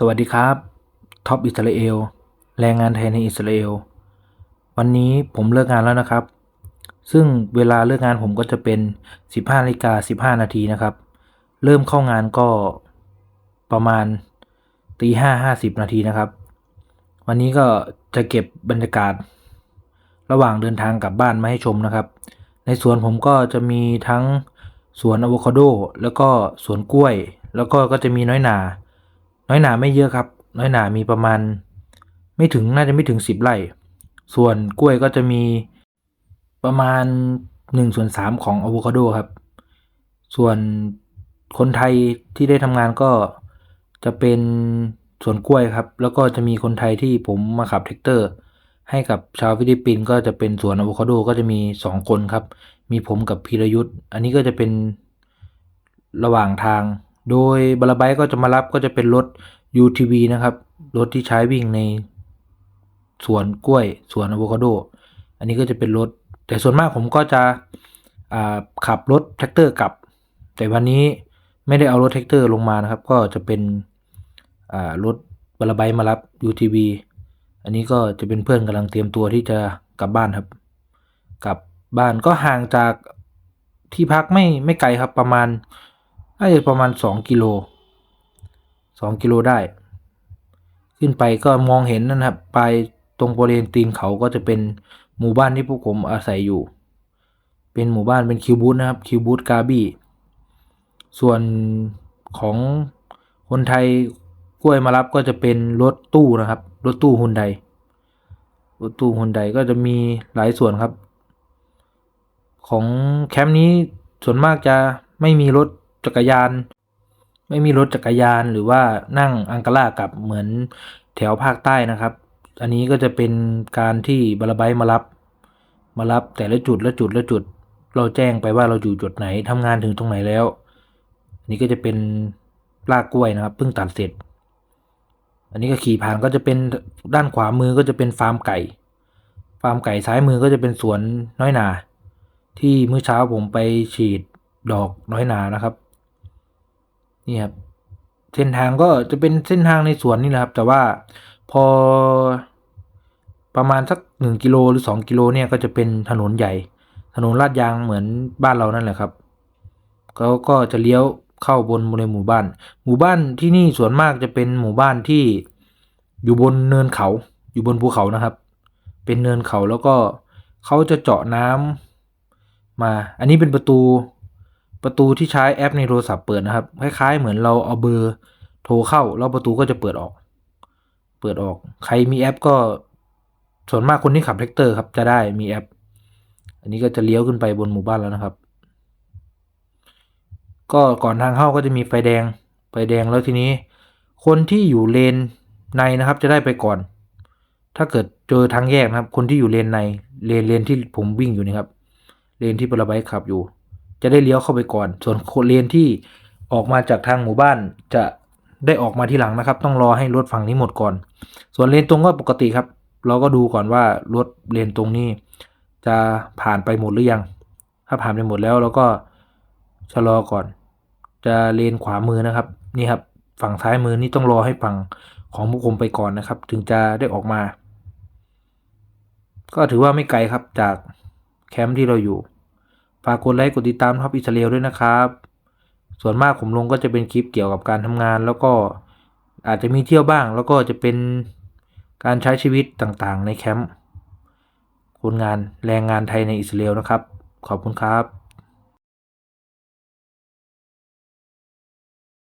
สวัสดีครับ ท็อปอิสราเอล แรงงานไทยในอิสราเอล วันนี้ผมเลิกงานแล้วนะครับ ซึ่งเวลาเลิกงานผมก็จะเป็น 15นาฬิกา15 นาทีนะครับ เริ่มเข้างานก็ประมาณตีห้าห้าสิบนาทีนะครับ วันนี้ก็จะเก็บบรรยากาศ ระหว่างเดินทางกลับบ้านมาให้ชมนะครับ ในสวนผมก็จะมีทั้งสวนอะโวคาโด แล้วก็สวนกล้วย แล้วก็ก็จะมีน้อยหนา น้อยหนาไม่เยอะครับ น้อยหนามีประมาณ ไม่ถึงน่าจะไม่ถึงสิบไร่ ส่วนกล้วยก็จะมีประมาณหนึ่งส่วนสามของอะโวคาโดครับ ส่วนคนไทยที่ได้ทำงานก็จะเป็นสวนกล้วยครับ แล้วก็จะมีคนไทยที่ผมมาขับแท็กเตอร์ ให้กับชาวฟิลิปปินส์ก็จะเป็นสวนอะโวคาโดก็จะมีสองคนครับ มีผมกับพีรยุทธ์อันนี้ก็จะเป็นระหว่างทาง โดยบาลาไบก็จะมารับก็จะเป็นรถ UTV นะครับ รถที่ใช้วิ่งในสวนกล้วยสวนอะโวคาโด อันนี้ก็จะเป็นรถ แต่ส่วนมากผมก็จะขับรถแท็กเตอร์กลับ แต่วันนี้ไม่ได้เอารถแท็กเตอร์ลงมานะครับ ก็จะเป็นรถบาลาไบมารับ UTV อันนี้ก็จะเป็นเพื่อนกำลังเตรียมตัวที่จะกลับบ้านครับ กลับบ้านก็ห่างจากที่พักไม่ไม่ไกลครับประมาณ น่าจะประมาณสองกิโลสองกิโลได้ ขึ้นไปก็มองเห็นนะครับไปตรงบริเวณตีนเขาก็จะเป็นหมู่บ้านที่พวกผมอาศัยอยู่ เป็นหมู่บ้านเป็นคิวบูธนะครับคิวบูธกาบี้ส่วนของคนไทยกล้วยมารับก็จะเป็นรถตู้นะครับ รถตู้ฮุนไดรถตู้ฮุนไดก็จะมีหลายส่วนครับ ของแคมป์นี้ส่วนมากจะไม่มีรถ จักรยาน ไม่มีรถจักรยานหรือว่านั่งอังกาล่ากลับเหมือนแถวภาคใต้นะครับ อันนี้ก็จะเป็นการที่บาลาไบมารับ มารับแต่ละจุดละจุดละจุด เราแจ้งไปว่าเราอยู่จุดไหนทำงานถึงตรงไหนแล้ว อันนี้ก็จะเป็นลากกล้วยนะครับเพิ่งตัดเสร็จ อันนี้ก็ขี่ผ่านก็จะเป็นด้านขวามือก็จะเป็นฟาร์มไก่ ฟาร์มไก่ซ้ายมือก็จะเป็นสวนน้อยนา ที่เมื่อเช้าผมไปฉีดดอกน้อยนานะครับ นี่ครับเส้นทางก็จะเป็นเส้นทางในสวนนี่แหละครับ แต่ว่าพอประมาณสักหนึ่งกิโลหรือสองกิโลเนี่ยก็จะเป็นถนนใหญ่ ถนนลาดยางเหมือนบ้านเรานั่นแหละครับเขาก็จะเลี้ยวเข้าบนบริเวณหมู่บ้าน หมู่บ้านที่นี่ส่วนมากจะเป็นหมู่บ้านที่อยู่บนเนินเขา อยู่บนภูเขานะครับ เป็นเนินเขาแล้วก็เขาจะเจาะน้ำมา อันนี้เป็นประตู ประตูที่ใช้แอปในโทรศัพท์เปิดนะครับ คล้ายๆ เหมือนเราเอาเบอร์โทรเข้า แล้วประตูก็จะเปิดออก เปิดออก ใครมีแอปก็ ส่วนมากคนที่ขับแท็กเตอร์ครับ จะได้มีแอป อันนี้ก็จะเลี้ยวขึ้นไปบนหมู่บ้านแล้วนะครับ ก็ก่อนทางเข้าก็จะมีไฟแดง ไฟแดงแล้วทีนี้ คนที่อยู่เลนในนะครับ จะได้ไปก่อน ถ้าเกิดเจอทางแยกนะครับ คนที่อยู่เลนในเลนเลนที่ผมวิ่งอยู่นี่ครับ เลนที่ปรบายขับอยู่ จะได้เลี้ยวเข้าไปก่อน ส่วนเลนที่ออกมาจากทางหมู่บ้านจะได้ออกมาที่หลังนะครับ ต้องรอให้รถฝั่งนี้หมดก่อน ส่วนเลนตรงก็ปกติครับ เราก็ดูก่อนว่ารถเลนตรงนี้ จะผ่านไปหมดหรือยัง ถ้าผ่านไปหมดแล้วเราก็ชะลอก่อน จะเลนขวามือนะครับนี่ครับฝั่งซ้ายมือนี่ต้องรอให้ฝั่งของพวกผมไปก่อนนะครับ ถึงจะได้ออกมา ก็ถือว่าไม่ไกลครับจากแคมป์ที่เราอยู่ ฝากกดไลค์กดติดตามท็อปอิสราเอลด้วยนะครับ ส่วนมากผมลงก็จะเป็นคลิปเกี่ยวกับการทำงาน แล้วก็อาจจะมีเที่ยวบ้าง แล้วก็จะเป็นการใช้ชีวิตต่างๆ ในแคมป์คนงานแรงงานไทยในอิสราเอลนะครับ ขอบคุณครับ